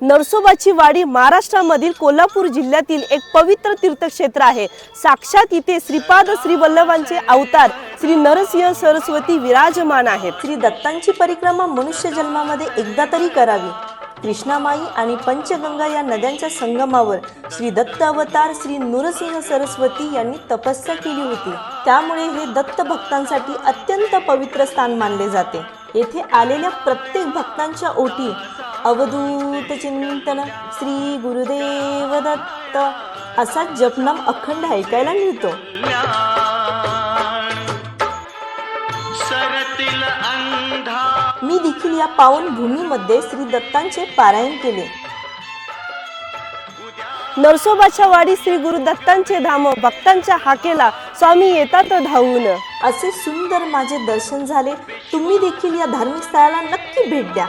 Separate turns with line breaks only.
नरसोबाची वाडी महाराष्ट्रामधील कोल्हापूर जिल्ह्यातील एक पवित्र तीर्थक्षेत्र आहे. साक्षात इथे श्रीपाद श्री वल्लभांचे अवतार श्री नरसिंह सरस्वती विराजमान आहेत. श्री दत्तांची परिक्रमा मनुष्य जन्मामध्ये एकदा तरी करावी. कृष्णामाई आणि पंचगंगा या नद्यांच्या संगमावर श्री दत्त अवतार श्री नृसिंह सरस्वती यांनी तपस्या केली होती. त्यामुळे हे दत्त भक्तांसाठी अत्यंत पवित्र स्थान मानले जाते. येथे आलेल्या प्रत्येक भक्तांच्या ओटी अवधूत चिंतन श्री गुरुदेव दत्त असा जपनाम अखंड ऐकायला मिळतो. मी देखील या पावन भूमीमध्ये श्री दत्तांचे पारायण केले. नरसोबाच्या वाडी श्री गुरु दत्तांचे धाम भक्तांच्या हाकेला स्वामी येतात धावून. असे सुंदर माझे दर्शन झाले. तुम्ही देखील या धार्मिक स्थळाला नक्की भेट द्या.